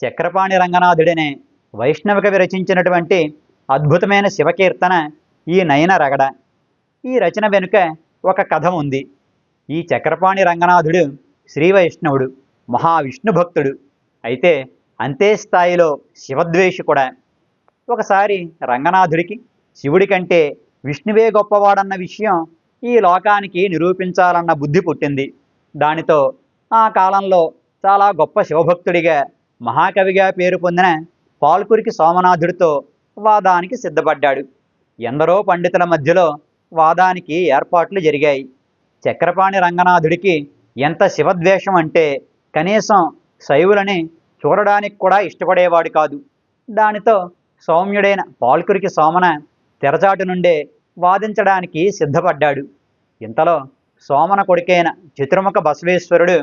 చక్రపాణి రంగనాథుడినే వైష్ణవికవి రచించినటువంటి అద్భుతమైన శివకీర్తన ఈ నయన రగడ. ఈ రచన వెనుక ఒక కథ ఉంది. ఈ చక్రపాణి రంగనాథుడు శ్రీ వైష్ణవుడు మహావిష్ణు భక్తుడు. అయితే అంతే స్థాయిలో శివద్వేషి కూడా. ఒకసారి రంగనాథుడికి శివుడి కంటే విష్ణువే గొప్పవాడన్న విషయం ఈ లోకానికి నిరూపించాలన్న బుద్ధి పుట్టింది. దానితో ఆ కాలంలో చాలా గొప్ప శివభక్తుడిగా మహాకవిగా పేరు పొందిన పాల్కురికి సోమనాథుడితో వాదానికి సిద్ధపడ్డాడు. ఎందరో పండితుల మధ్యలో వాదానికి ఏర్పాట్లు జరిగాయి. చక్రపాణి రంగనాథుడికి ఎంత శివద్వేషం అంటే కనీసం శైవులని చూడడానికి కూడా ఇష్టపడేవాడు కాదు. దానితో సౌమ్యుడైన పాల్కురికి సోమన తెరచాటు నుండే వాదించడానికి సిద్ధపడ్డాడు. ఇంతలో సోమన కొడుకైన చతుర్ముఖ బసవేశ్వరుడు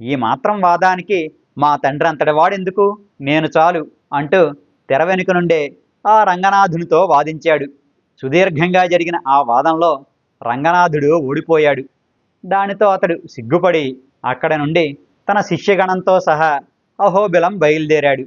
ఈ మాత్రం వాదానికి మా తండ్రి అంతటి వాడెందుకు? నేను చాలు అంటూ తెర వెనుక నుండే ఆ రంగనాథునితో వాదించాడు. సుదీర్ఘంగా జరిగిన ఆ వాదంలో రంగనాథుడు ఓడిపోయాడు. దానితో అతడు సిగ్గుపడి అక్కడ నుండి తన శిష్యగణంతో సహా అహోబిలం బయలుదేరాడు.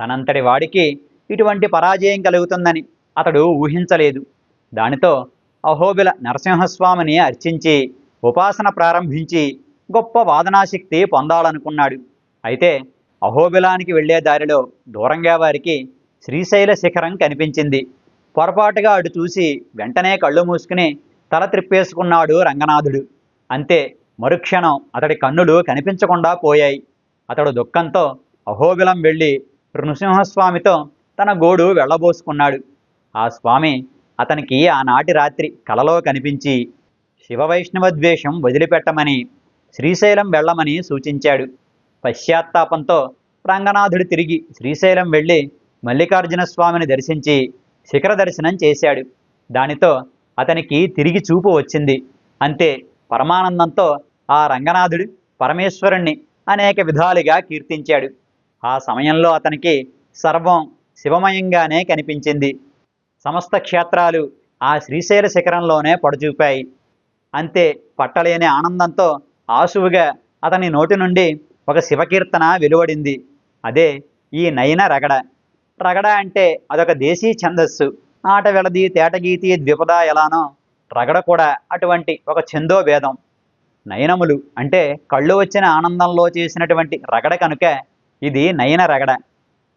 తనంతటి వాడికి ఇటువంటి పరాజయం కలుగుతుందని అతడు ఊహించలేదు. దానితో అహోబిల నరసింహస్వామిని అర్చించి ఉపాసన ప్రారంభించి గొప్ప వాదనాశక్తి పొందాలనుకున్నాడు. అయితే అహోబిలానికి వెళ్ళే దారిలో దూరంగా వారికి శ్రీశైల శిఖరం కనిపించింది. పొరపాటుగా అటు చూసి వెంటనే కళ్ళు మూసుకుని తల త్రిప్పేసుకున్నాడు రంగనాథుడు. అంతే మరుక్షణం అతడి కన్నులు కనిపించకుండా పోయాయి. అతడు దుఃఖంతో అహోబిలం వెళ్ళి నృసింహస్వామితో తన గోడు వెళ్ళబోసుకున్నాడు. ఆ స్వామి అతనికి ఆనాటి రాత్రి కలలో కనిపించి శివవైష్ణవ ద్వేషం వదిలిపెట్టమని శ్రీశైలం వెళ్ళమని సూచించాడు. పశ్చాత్తాపంతో రంగనాథుడు తిరిగి శ్రీశైలం వెళ్ళి మల్లికార్జున స్వామిని దర్శించి శిఖర దర్శనం చేశాడు. దానితో అతనికి తిరిగి చూపు వచ్చింది. అంతే పరమానందంతో ఆ రంగనాథుడు పరమేశ్వరుణ్ణి అనేక విధాలుగా కీర్తించాడు. ఆ సమయంలో అతనికి సర్వం శివమయంగానే కనిపించింది. సమస్త క్షేత్రాలు ఆ శ్రీశైల శిఖరంలోనే పొడచూపాయి. అంతే పట్టలేని ఆనందంతో ఆశువుగా అతని నోటి నుండి ఒక శివకీర్తన వెలువడింది. అదే ఈ నయన రగడ. రగడ అంటే అదొక దేశీ ఛందస్సు. ఆట వెలది తేటగీతి ద్విపద ఎలానో. రగడ కూడా అటువంటి ఒక ఛందో భేదం. నయనములు అంటే కళ్ళు వచ్చిన ఆనందంలో చేసినటువంటి రగడ కనుక ఇది నయన రగడ.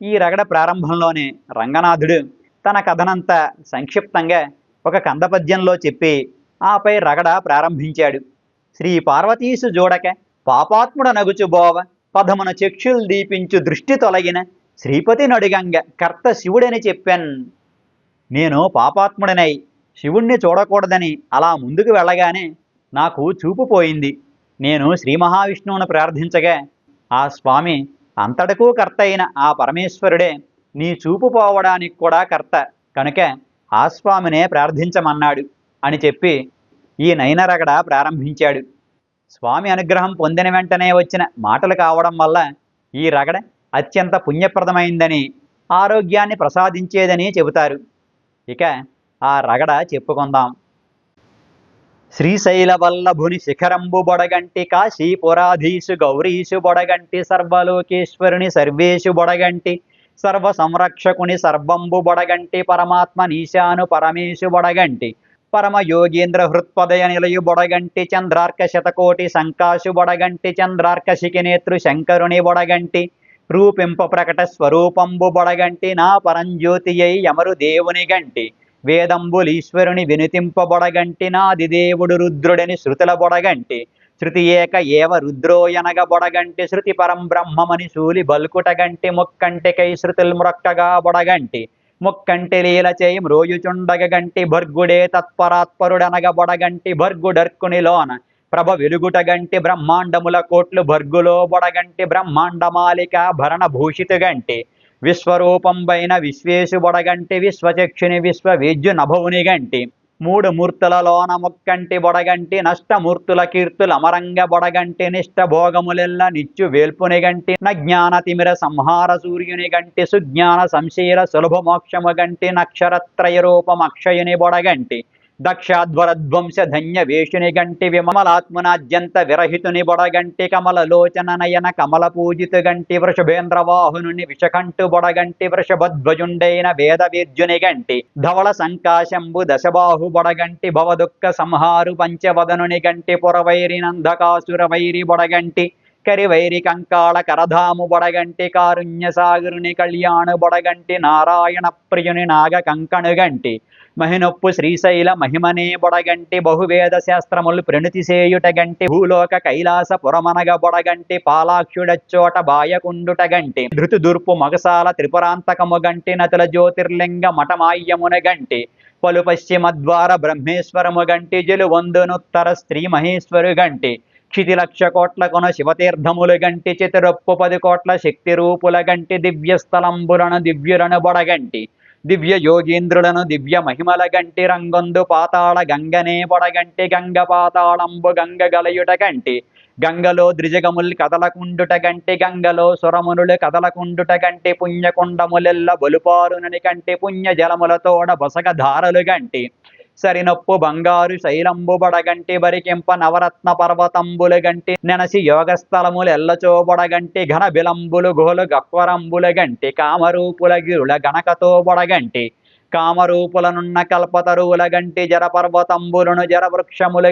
ఈ రగడ ప్రారంభంలోనే రంగనాథుడు తన కథనంతా సంక్షిప్తంగా ఒక కందపద్యంలో చెప్పి ఆపై రగడ ప్రారంభించాడు. శ్రీ పార్వతీసు జోడక పాపాత్ముడ నగుచుబోవ పదమున చక్షులు దీపించు దృష్టి తొలగిన శ్రీపతి నడిగంగ కర్త శివుడని చెప్పాను. నేను పాపాత్ముడనై శివుణ్ణి చూడకూడదని అలా ముందుకు వెళ్ళగానే నాకు చూపు పోయింది. నేను శ్రీ మహావిష్ణువును ప్రార్థించగా ఆ స్వామి అంతటకు కర్త అయిన ఆ పరమేశ్వరుడే నీ చూపు పోవడానికి కూడా కర్త. కనుక ఆ స్వామినే ప్రార్థించమన్నాడు అని చెప్పి ఈ నయనరగడ ప్రారంభించాడు. స్వామి అనుగ్రహం పొందిన వెంటనే వచ్చిన మాటలు కావడం వల్ల ఈ రగడ అత్యంత పుణ్యప్రదమైందని ఆరోగ్యాన్ని ప్రసాదించేదని చెబుతారు. ఇక ఆ రగడ చెప్పుకుందాం. శ్రీశైల వల్లభుని శిఖరంబు బొడగంటి కాశీపురాధీషు గౌరీషు బొడగంటి సర్వలోకేశ్వరుని సర్వేషు బొడగంటి సర్వ సంరక్షకుని సర్వంబు బొడగంటి పరమాత్మ నీశాను పరమేశు బొడగంటి పరమ యోగేంద్ర హృత్పదయ నిలయు బొడగంటి చంద్రార్క శతకోటి శంకాశు బొడగంటి చంద్రార్క నేత్రు శంకరుని బొడగంటి రూపింప ప్రకట స్వరూపంబు బొడగంటి నా పరంజ్యోతియై యమరు దేవుని గంటి వేదంబులీశ్వరుని వినుతింపబొడగంటి నాది దేవుడు రుద్రుడని శృతుల బొడగంటి శృతి ఏక ఏవ రుద్రోయనగ బొడగంటి శృతి పరం బ్రహ్మమని శూలి బల్కుటగంటి ముక్కంటికై శృతుల్ మ్రొక్కగా బొడగంటి ముక్కంటి లీల చేయం మ్రోయుచుండగ గంటి భర్గుడే తత్పరాత్పరుడనగ బొడగంటి భర్గుడర్కునిలోన ప్రభ వెలుగుట గంటి బ్రహ్మాండముల కోట్లు భర్గులో బొడగంటి బ్రహ్మాండమాలిక భరణ భూషితు గంటి. విశ్వరూపంబైన విశ్వేశు బొడగంటి విశ్వచక్షుని విశ్వవేద్యు నభవుని గంటి. మూడు మూర్తులలోన ముక్కంటి బొడగంటి నష్టమూర్తుల కీర్తుల అమరంగ బొడగంటి నిష్ట భోగములెల్ల నిచ్చు వేల్పుని గంటి నజ్ఞాన తిమిర సంహార సూర్యుని గంటి సుజ్ఞాన సంశీల సులభ మోక్షము గంటి నక్షరత్రయ రూపం అక్షయుని బొడగంటి దక్షాధ్వరధ్వంస ధన్య వేషుని గంటి విమలాత్మనాద్యంత విరహితుని బొడగంటి కమల లోచన నయన కమల పూజిత గంటి వృషభేంద్రవాహునుని విషకంటు బొడగంటి వృషభధ్వజుండైన వేద వీర్జుని గంటి ధవళ సంకాశంబు దశబాహు బొడగంటి భవదుఃఖ సంహారు పంచవదనుని గంటి పురవైరి నందకాసుర వైరి బొడగంటి కరివైరి కంకాళ కరధాము బొడగంటి కారుణ్య సాగరుని కళ్యాణు బొడగంటి నారాయణ ప్రియుని నాగ కంకణు గంటి మహినొప్పు శ్రీశైల మహిమనే బొడగంటి బహువేద శాస్త్రములు ప్రణుతి గంటి భూలోక కైలాస పురమనగ బొడగంటి పాలాక్షుడచ్చోట బాయకుండుట గంటి ధృతి దుర్పు మగసాల త్రిపురాంతకము గంటి నతుల జ్యోతిర్లింగ మఠమాయ్యమున గంటి పలు పశ్చిమ ద్వార బ్రహ్మేశ్వరము గంటి జలు వందునుత్తర స్త్రీ మహేశ్వరు గంటి క్షితి లక్ష కోట్ల కొన శివతీర్థములు గంటి చతురొప్పు పది కోట్ల శక్తి రూపుల గంటి దివ్య స్థలంబులను దివ్యులను బొడగంటి దివ్య యోగీంద్రులను దివ్య మహిమల గంటి రంగొందు పాతాళ గంగనే పొడగంటి గంగ పాతాళంబు గంగ గలయుట గంటి గంగలో ద్రిజగముల్ కదలకుండుట గంటి గంగలో సురమునులు కదలకుండుట గంటి పుణ్యకుండములెల్ల బొలుపారునని కంటి పుణ్య జలములతోడ బొసగ ధారలు గంటి సరినొప్పు బంగారు శైలంబు బడగంటి బరికింప నవరత్న పర్వతంబులు గంటి నెనసి యోగస్థలములు ఎల్లచోబొడగంటి ఘన బిలంబులు గోలు గక్వరంబుల గంటి కామరూపుల గిరుల గణకతో బొడగంటి కామరూపులనున్న కల్పతరువుల గంటి జరపర్వతంబులను జర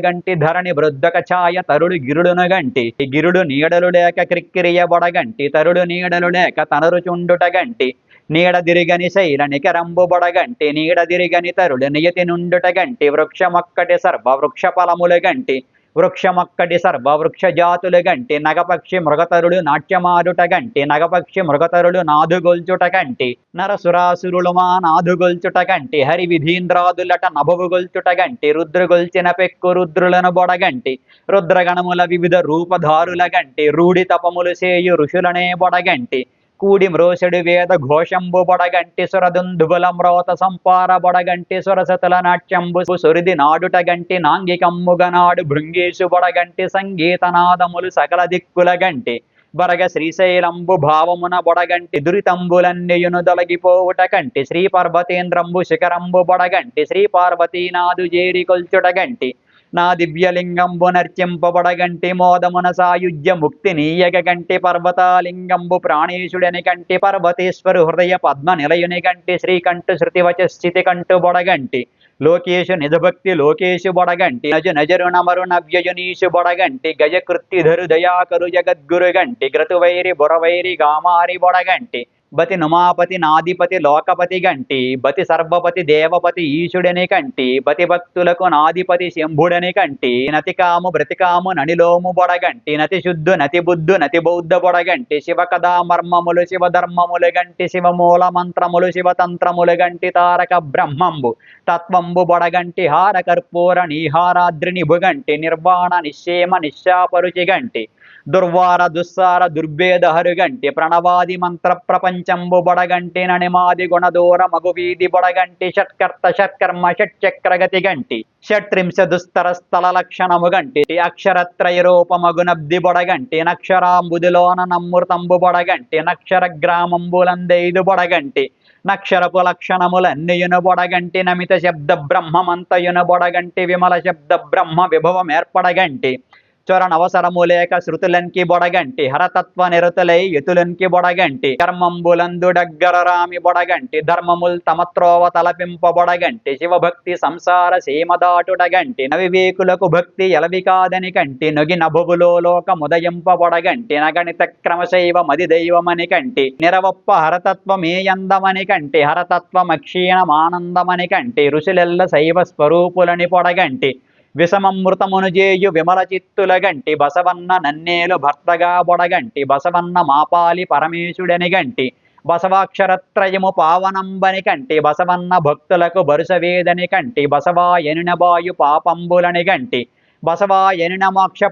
గంటి ధరణి వృద్ధక ఛాయ తరుడు గిరుడును గంటి గిరుడు నీడలు లేక క్రిక్కిరియ బొడగంటి తరుడు నీడలు లేక తనరుచుండుట గంటి నీడ దిరిగని శైల నికరంబు బొడగంటి నీడ దిరిగని తరుడు నియతి నుండుట గంటి వృక్షమొక్కటి సర్వ వృక్ష ఫలములు గంటి వృక్షమొక్కటి సర్వవృక్ష జాతులు గంటి నగపక్షి మృగతరుడు నాట్యమాడుట గంటి నగపక్షి మృగతరుడు నాదుగొల్చుట గంటి నరసురాసురులు మా నాదుగొల్చుట గంటి హరి విధీంద్రాదులట నభవుగొల్చుట గంటి రుద్రగొల్చిన పెక్కు రుద్రులను బొడగంటి రుద్రగణముల వివిధ రూపధారుల గంటి రూఢి తపములు సేయు ఋషులనే బొడగంటి కూడి మ్రోసెడు వేద ఘోషంబు బొడగంటి సురదుందుబుల మ్రోత సంపార బొడగంటి సురసతుల నాట్యంబు సురిది నాడుట గంటి నాంగికమ్ముగ నాడు భృంగేశు బొడగంటి సంగీతనాదములు సకల దిక్కుల గంటి. బరగ శ్రీశైలంబు భావమున బొడగంటి దురితంబులన్నయును దొలగిపోవుట కంటి. శ్రీ పర్వతేంద్రంబు శిఖరంబు బొడగంటి. శ్రీ పార్వతీనాథు జేరి కొల్చుట గంటి. నా దివ్యలింగంబు నర్చింపబడగంటి మోదమున సాయుధ్య ముక్తి నీయగ గంటి పర్వతాలింగంబు ప్రాణేశుడని కంటి పర్వతేశ్వరు హృదయ పద్మ నిలయుని గంటి శ్రీకంఠు శృతివచ స్థితి కంటు బొడగంటి. లోకేశు నిజభక్తి లోకేశు బొడగంటి. నజ నజరు నమరు నవ్యయునీషు బొడగంటి. గజకృత్తిధరు దయాకరు జగద్గురు గంటి. గ్రతువైరి బురవైరి గామారి బొడగంటి. బతి నుమాపతి నాధిపతి లోకపతి గంటి బతి సర్వపతి దేవపతి ఈశుడని కంటి బతి భక్తులకు నాధిపతి శంభుడని కంటి నతికాము బ్రతికాము ననిలోము బొడగంటి నతి శుద్ధు నతి బుద్ధు నతి బౌద్ధ బొడగంటి శివ కథా మర్మములు శివ ధర్మములు గంటి శివమూల మంత్రములు శివతంత్రములు గంటి తారక బ్రహ్మంబు తత్వంబు బొడగంటి హార కర్పూర నీహారాద్రి నిభుగంటి నిర్వాణ నిశ్చేమ నిశ్చాపరుచి గంటి దుర్వార దుస్సార దుర్భేద హరుగంటి ప్రణవాది మంత్ర ప్రపంచంబు బొడగంటి ననిమాది గుణదూర మగువీధి బొడగంటి షట్కర్త షట్కర్మ షట్చక్రగతి గంటి షట్రింశ దుస్తర స్థల లక్షణము గంటి అక్షరత్రయ రూపమగునబ్ది బొడగంటి నక్షరాంబుదిలోన నమ్మృతంబు బొడగంటి నక్షర గ్రామంబులందైదు బొడగంటి నక్షరపు లక్షణములన్నయును బొడగంటి నమిత శబ్ద బ్రహ్మమంతయును బొడగంటి విమల శబ్ద బ్రహ్మ విభవం ఏర్పడగంటి చొరనవసరము లేక శృతులన్కి బొడగంటి హరతత్వ నిరతులై యతులన్కి బొడగంటి కర్మంబులందుడగ్గర రామి బొడగంటి ధర్మముల్ తమత్రోవ తలపింప బొడగంటి శివభక్తి సంసార సీమదాటుడగంటి నవివేకులకు భక్తి ఎలవి కాదని కంటి నొగి నభువులో లోక ముదయింప బొడగంటి నగణిత క్రమశైవ మది దైవమని కంటి నిరవప్ప హరతత్వమేయందమని కంటి హరతత్వమక్షీణమానందమని కంటి ఋషులెల్ల శైవ స్వరూపులని పొడగంటి విషమమృతమును జేయు విమల చిత్తుల గంటి బసవన్న నన్నేలు భర్తగా బొడగంటి బసవన్న మాపాలి పరమేశుడని గంటి బసవాక్షరత్రయము పావనంబని కంటి బసవన్న భక్తులకు బరుసవేదని కంటి బసవాయనినబాయు పాపంబులని గంటి బసవా ఎనిన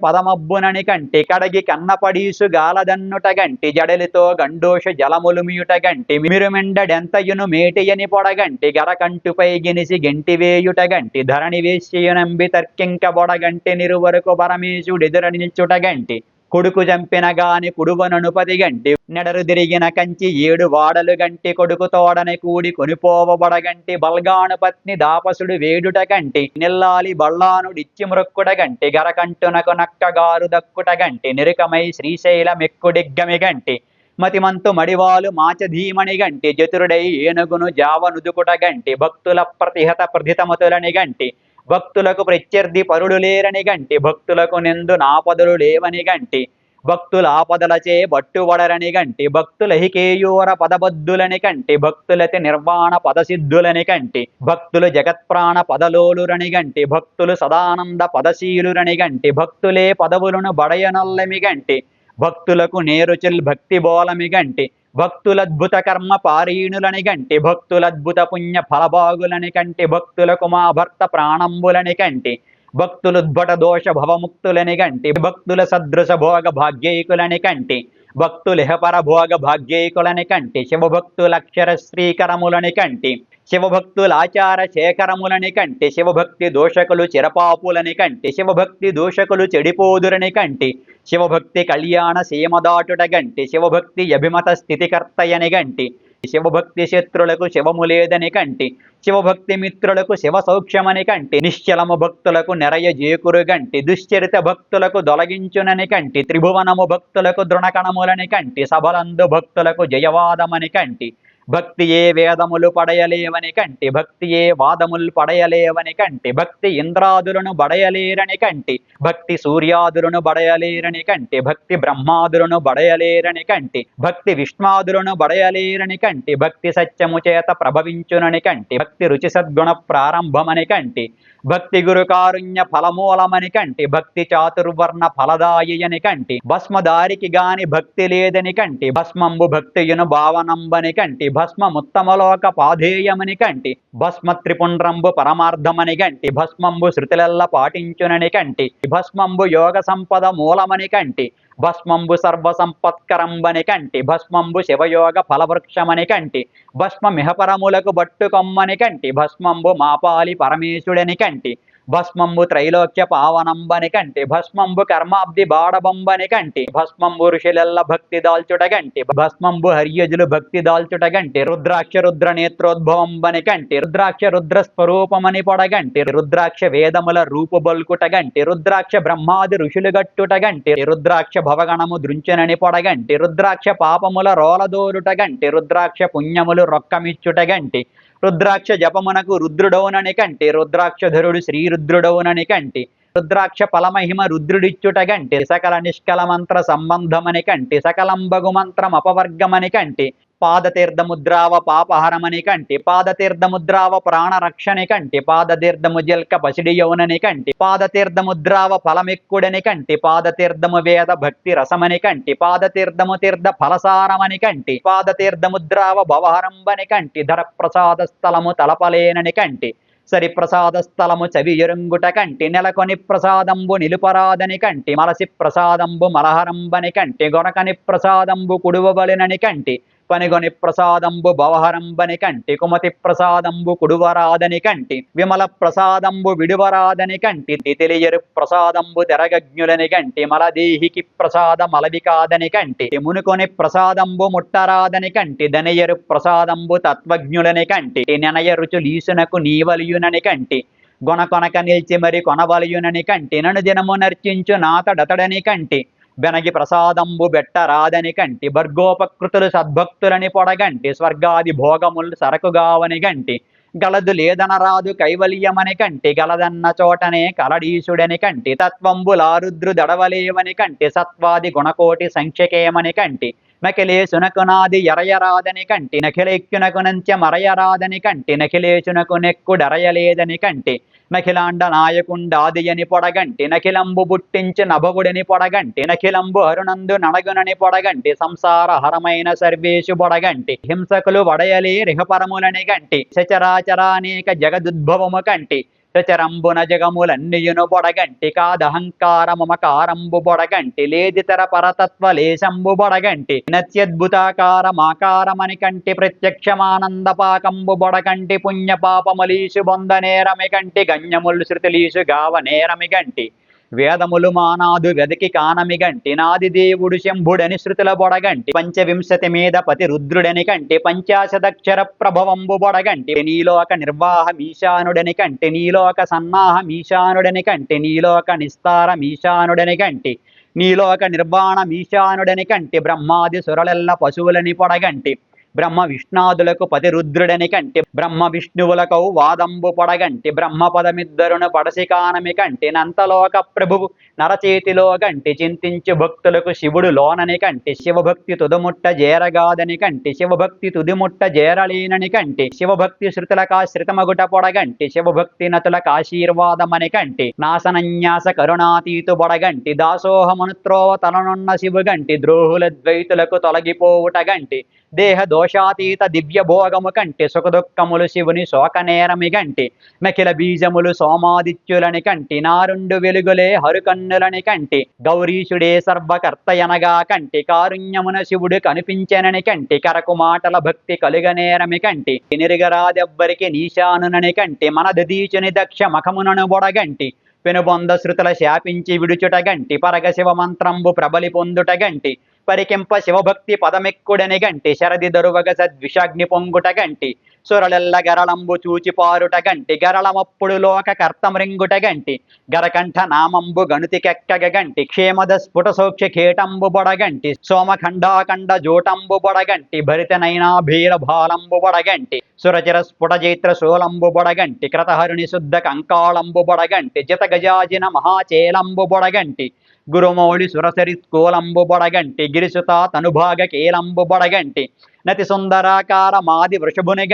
పదమబ్బునని కంటి కడగి కన్నపడీసు గాలదన్నుట గంటి జడలితో గండోష జలములుమియుట గంటి మిరుమిండెంతయును మేటియని పొడగంటి గరకంటుపై గినిసి గెంటివేయుట గంటి ధరణి వేశ్యయునంబి తర్కింక బొడగంటి నిరువరకు పరమేశుడెదుర నిల్చుట గంటి కొడుకు చంపిన గాని కుడువనను పది గంటి నెడరు తిరిగిన కంచి ఏడు వాడలు గంటి కొడుకు తోడని కూడి కొనిపోవబడగంటి బల్గాను పత్ని దాపసుడు వేడుట గంటి నిల్లాలి బళ్ళానుడిచ్చి మృక్కుడ గంటి గరకంటునకు నక్కగారు దక్కుట గంటి నిరుకమై శ్రీశైల మెక్కుడిగ్గమి గంటి మతిమంతు మడివాలు మాచధీమణి గంటి జతురుడై ఏనుగును జావనుదుకుట గంటి భక్తుల ప్రతిహత ప్రధితమతులని గంటి భక్తులకు ప్రత్యర్థి పరుడు లేరని గంటి భక్తులకు నిందు నాపదలు లేవని గంటి భక్తుల ఆపదలచే బట్టువడరని గంటి భక్తుల హికేయూర పదబద్ధులని కంటి భక్తులతి నిర్వాణ పదసిద్ధులని కంటి భక్తులు జగత్ప్రాణ పదలోలురని గంటి భక్తులు సదానంద పదశీలురని గంటి భక్తులే పదవులను బడయనొల్లమి గంటి భక్తులకు నేరుచిల్ భక్తి బోలమి గంటి భక్తులద్భుత కర్మ పారీణులని కంటి భక్తులద్భుత పుణ్య ఫలభాగులని కంటి భక్తులకు మా భర్త ప్రాణంబులని కంటి భక్తులుద్భట దోష భవముక్తులని కంటి భక్తుల సదృశ భోగ భాగ్యైకులని కంటి భక్తులిహపర భోగ భాగ్యైకులని కంటి శివభక్తులక్షర శ్రీకరములని కంటి శివభక్తులాచార శేఖరములని కంటి శివభక్తి దోషకులు చిరపాపులని కంటి శివభక్తి దోషకులు చెడిపోదురని కంటి శివభక్తి కళ్యాణ సీమదాటుట గంటి శివభక్తి అభిమత స్థితికర్తయని గంటి శివభక్తి శత్రులకు శివము లేదని కంటి శివభక్తి మిత్రులకు శివ సౌఖ్యమని కంటి నిశ్చలము భక్తులకు నెరయ జేకురు గంటి దుశ్చరిత భక్తులకు దొలగించునని కంటి త్రిభువనము భక్తులకు దృణకణములని కంటి సభలందు భక్తులకు జయవాదమని కంటి భక్తియే వేదములు పడయలేవని కంటి భక్తియే వాదములు పడయలేవని కంటి భక్తి ఇంద్రాదులను బడయలేరని కంటి భక్తి సూర్యాదులను బడయలేరని కంటి భక్తి బ్రహ్మాదులను బడయలేరని కంటి భక్తి విష్ణాదులను బడయలేరని కంటి భక్తి సత్యము చేత ప్రభవించునని కంటి భక్తి రుచి సద్గుణ ప్రారంభమని కంటి భక్తి గురు కారుణ్య ఫలమూలమని కంటి భక్తి చాతుర్వర్ణ ఫలదాయని కంటి భస్మదారికి గాని భక్తి లేదని కంటి భస్మంబు భక్తియును భావనంబని కంటి భస్మముత్తమలోక పాధేయమని కంటి భస్మ త్రిపుండ్రంబు పరమార్థమని కంటి భస్మంబు శృతులెల్ల పాటించునని కంటి భస్మంబు యోగ సంపద మూలమని కంటి భస్మంబు సర్వసంపత్కరంబని కంటి భస్మంబు శివయోగ ఫలవృక్షమని కంటి భస్మ మిహపరములకు బట్టుకొమ్మని కంటి భస్మంబు మాపాలి పరమేశుడని కంటి భస్మంబు త్రైలోక్య పావనంబని కంటి భస్మంబు కర్మాబ్ది బాడబంబని కంటి భస్మంబు ఋషులెల్ల భక్తి దాల్చుట గంటి భస్మంబు హర్యజులు భక్తి దాల్చుట గంటి రుద్రాక్ష రుద్ర నేత్రోద్భవంబని కంటి రుద్రాక్ష రుద్ర స్వరూపమని పొడగంటి రుద్రాక్ష వేదముల రూపు బొల్కుట గంటి రుద్రాక్ష బ్రహ్మాది ఋషులు గట్టుట గంటి రుద్రాక్ష భవగణము దృంచనని పొడగంటి రుద్రాక్ష పాపముల రోలదోరుట గంటి రుద్రాక్ష పుణ్యములు రొక్కమిచ్చుట గంటి రుద్రాక్ష జపమునకు రుద్రుడౌనని కంటి రుద్రాక్షధరుడు శ్రీరుద్రుడౌనని కంటి రుద్రాక్ష ఫలమహిమ రుద్రుడిచ్చుట గంటి సకల నిష్కల మంత్ర సంబంధమని కంటి సకలంబగు మంత్రం అపవర్గమని కంటి పాదతీర్థముద్రావ పాపహరమని కంటి పాదతీర్థముద్రావ ప్రాణరక్షణి కంటి పాదతీర్థము జల్క పసిడి యౌనని కంటి పాదతీర్థముద్రావ ఫలమిక్కుడని కంటి పాదతీర్థము వేద భక్తి రసమని కంటి పాదతీర్థము తీర్థ ఫలసారమని కంటి పాదతీర్థముద్రావ భవహరంబని కంటి ధర ప్రసాద స్థలము తలపలేనని కంటి సరి ప్రసాద స్థలము చవి ఎరుంగుట కంటి నెలకొని ప్రసాదంబు నిలుపరాదని కంటి మలసి ప్రసాదంబు మలహరంబని కంటి గొనకని ప్రసాదంబు కుడువబలినని కంటి పనిగొని ప్రసాదంబు భవహరంబని కంటి కుమతి ప్రసాదంబు కుడువరాదని కంటి విమల ప్రసాదంబు విడువరాదని కంటి తెలియరు ప్రసాదంబు తెరగజ్ఞులని కంటి మలదేహికి ప్రసాద మలవి కాదని కంటి మునుకొని ప్రసాదంబు ముట్టరాదని కంటి దనియరు ప్రసాదంబు తత్వజ్ఞులని కంటి నెనయ రుచులీసునకు నీవలియునని కంటి గొన కొనక నిలిచి మరి కొనవలయునని కంటి నను దినము నర్చించు నాతడతడని కంటి బెనగి ప్రసాదంబు బెట్టరాదని కంటి భర్గోపకృతులు సద్భక్తులని పొడగంటి స్వర్గాది భోగములు సరకుగావని గంటి గలదు లేదనరాదు కైవల్యమని కంటి గలదన్న చోటనే కలడీసుడని కంటి తత్వంబులారుద్రు దడవలేవని కంటి సత్వాది గుణకోటి సంఖ్యకేమని కంటి నకిలేశునకు ఎరయరాదని కంటి నఖిలెక్కునకు మరయరాదని కంటి నఖిలేశునకు నెక్కుడరయలేదని కంటి నఖిలాండ నాయకుండాదియని పొడగంటి నఖిలంబు బుట్టించి నభగుడిని పొడగంటి నఖిలంబు అరుణందు నడగునని పొడగంటి సంసార హరమైన సర్వేషు పొడగంటి హింసకులు వడయలే రిహపరములని గంటి సచరాచరానేక జగదుద్భవము కంటి చరంబున జగములన్నియును బొడగంటి కాదహంకారమకారంబు బొడగంటి లేదితర పరతత్వ లేశంబు బొడగంటి నత్యద్భుతాకారమాకారమని కంటి ప్రత్యక్షమానందపాకంబు బొడగంటి పుణ్య పాపములీసు బొంద నేరమి కంటి గణ్యములు శృతిలీసు గావ నేరమి గంటి వేదములు మానాదు వెదకి కానమి గంటి. నాది దేవుడు శంభుడని శృతుల బొడగంటి. పంచవింశతి మీద పతి రుద్రుడని కంటి. పంచాశదక్షర ప్రభవంబు బొడగంటి. నీలోక నిర్వాహమీశానుడని కంటి. నీలోక సన్నాహమీశానుడని కంటి. నీలోక నిస్తారమీశానుడని కంటి. నీలోక నిర్వాణమీశానుడని కంటి. బ్రహ్మాది సురలెల్ల పశువులని పొడగంటి. బ్రహ్మ విష్ణాదులకు పతి రుద్రుడని కంటి బ్రహ్మ విష్ణువులకు వాదంబు పొడగంటి బ్రహ్మ పదమిద్దరును పడసికానమి కంటి నంతలోక ప్రభువు నరచేతిలో గంటి చింతించు భక్తులకు శివుడు లోనని కంటి శివభక్తి తుదుముట్ట జేరగాదని కంటి శివభక్తి తుదిముట్ట జేరలేనని కంటి శివభక్తి శృతులకాశ్రితమగుట పొడగంటి శివభక్తి నతులకు ఆశీర్వాదమని కంటి నాశనన్యాస కరుణాతీతు బొడగంటి దాసోహమనుత్రోవ తలనున్న శివుగంటి ద్రోహుల ద్వైతులకు తొలగిపోవుట గంటి దేహ దోషాతీత దివ్య భోగము కంటి సుఖదుఖములు శివుని శోక నేరమి గంటి నకిల బీజములు సోమాదిత్యులని కంటి నారుండు వెలుగులే హరుకన్నులని కంటి గౌరీశుడే సర్వకర్తయనగా కంటి కారుణ్యమున శివుడు కనిపించెనని కంటి కరకు మాటల భక్తి కలుగనేరమి కంటి నిరిగరాదెవ్వరికి నీశానునని కంటి మనదీచుని దక్ష మఖమునను బొడగంటి పెనుబొంద శృతుల శాపించి విడుచుట గంటి పరగ శివ మంత్రంబు ప్రబలి పొందుట గంటి పరికింప శివభక్తి పదమెక్కుడని గంటి శరది దరువగ సద్విషాగ్ని పొంగుట గంటి సురలెల్ల గరళంబు చూచి పారుట గంటి గరళమప్పుడు లోక కర్తమృంగుట గంటి గరకంఠ నామంబు గణుతికెక్కగ గంటి క్షేమద స్ఫుట సౌఖ్య కేటంబు బొడగంటి సోమఖండాఖండ జూటంబు బొడగంటి భరితనైనా భీర భాలంబు బొడగంటి సురచిర స్ఫుట జైత్ర శూలంబు బొడగంటి క్రతహరుని శుద్ధ కంకాళంబు బొడగంటి జిత గజాజిన మహాచేలంబు బొడగంటి గురుమౌళి సురసరి కోలంబు బొడగంటి గిరిసుత తనుభాగ కేలంబు బొడగంటి నతి సుందరాకార మాది వృషభుని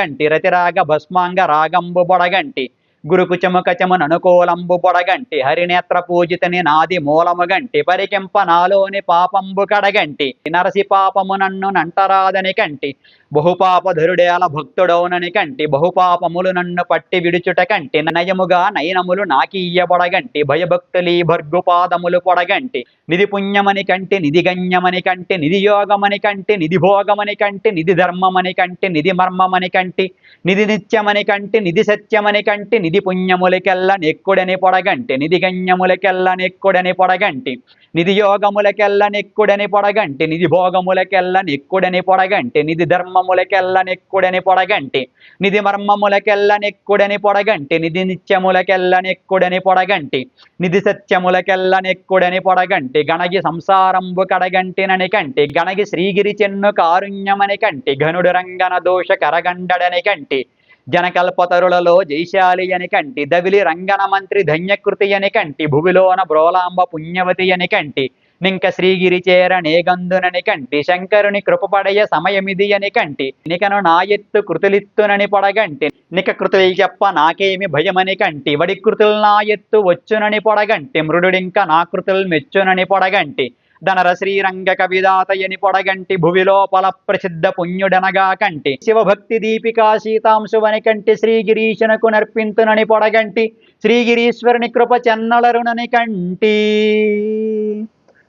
గంటి గురుకు భస్మాంగ రాగంబు పొడగంటి హరినేత్ర పూజితని నాది మూలము గంటి పరికింప నాలోని పాపంబు కడగంటి నరసి పాపము నన్ను నంటరాదని కంటి బహుపాపధరుడేల భక్తుడౌనని కంటి బహుపాపములు నన్ను పట్టి విడుచుట కంటి నయముగా నయనములు నాకీయబడగంటి భయభక్తులి భర్గుపాదములు పొడగంటి నిధి పుణ్యమని కంటి నిధి గణ్యమని కంటి నిధి యోగమని కంటి నిధి భోగమని కంటి నిధి ధర్మమని కంటి నిధి మర్మమని కంటి నిధి నిత్యమని కంటి నిధి సత్యమని కంటి నిధి పుణ్యములకెల్ల నెక్కుడని పొడగంటి నిధి గణ్యములకెల్ల నెక్కుడని పొడగంటి నిధి యోగములకెల్ల నెక్కుడని పొడగంటి నిధి భోగములకెల్ల నెక్కుడని పొడగంటి నిధి ధర్మములకెల్ల నెక్కుడని పొడగంటి నిధి మర్మములకెల్ల నెక్కుడని పొడగంటి నిధి నిత్యములకెల్ల నెక్కుడని పొడగంటి నిధి సత్యములకెల్ల నెక్కుడని పొడగంటి గణగి సంసారంబు కడగంటినని కంటి గణగి శ్రీగిరి చెన్ను కారుణ్యమని కంటి ఘనుడు రంగన దోష కరగండడని కంటి జనకల్పతరులలో జైశాలి అని కంటి దవిలి రంగన మంత్రి ధన్యకృతి అని కంటి భువిలోన బ్రోలాంబ పుణ్యవతి అని కంటి నింక శ్రీగిరి చేర నేగందునని కంటి శంకరుని కృపపడయ సమయమిది అని కంటి నికను నా ఎత్తు కృతులిత్తునని పొడగంటి నిక కృతులు చెప్ప నాకేమి భయమని కంటి వడి కృతులు నా ఎత్తు వచ్చునని పొడగంటి మృడుడింక నా కృతులు మెచ్చునని పొడగంటి ధనర శ్రీరంగ కవిదాతయని పొడగంటి భువిలోపల ప్రసిద్ధ పుణ్యుడనగా కంటి శివభక్తి దీపికా సీతాంశువని కంటి శ్రీగిరీశునకు నర్పింతునని పొడగంటి శ్రీగిరీశ్వరుని కృప చెన్నలరునని కంటి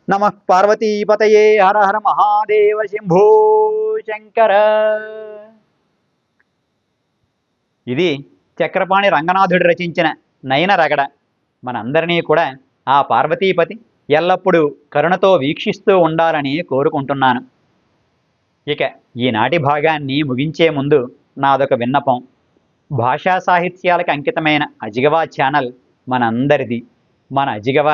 నమ పార్వతీపతయే హర హర మహాదేవ శంభో శంకర ఇది చక్రపాణి రంగనాథుడు రచించిన నయన రగడ మనందరినీ కూడా ఆ పార్వతీపతి ఎల్లప్పుడూ కరుణతో వీక్షిస్తూ ఉండాలని కోరుకుంటున్నాను. ఇక ఈనాటి భాగాన్ని ముగించే ముందు నాదొక విన్నపం. భాషా సాహిత్యాలకు అంకితమైన అజిగవా ఛానల్ మనందరిది. మన అజిగవ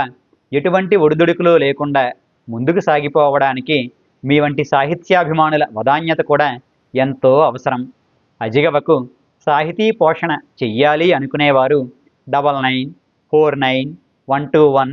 ఎటువంటి ఒడిదుడుకులు లేకుండా ముందుకు సాగిపోవడానికి మీ వంటి సాహిత్యాభిమానుల వదాన్యత కూడా ఎంతో అవసరం. అజిగవకు సాహితీ పోషణ చెయ్యాలి అనుకునేవారు double nine four nine one two one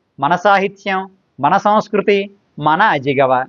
మన సాహిత్యం మన సంస్కృతి మన అజిగవ.